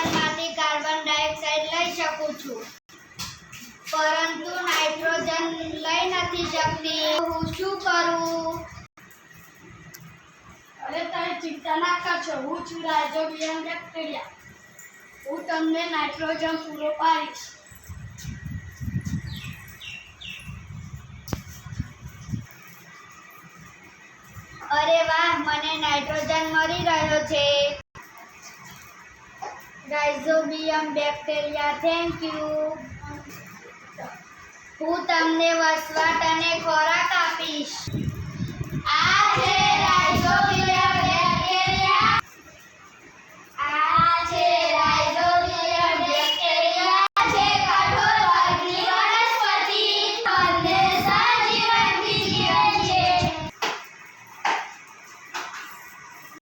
હું વાતાવરણમાંથી carbon dioxide લઈ શકું છું. પરંતુ નાઇટ્રોજન લઈ નથી શકતી. હું શું કરું? અરે તમે ચિંતા ના કરશો હું છું રાઇઝોબિયમ બેક્ટેરિયા. હું તમને નાઇટ્રોજન પૂરો પાડીશ. અરે વાહ મને નાઇટ્રોજન મળી રહ્યો રાઇઝોબિયમ બેક્ટેરિયા થેન્ક યુ હું તમને વસવાટ અને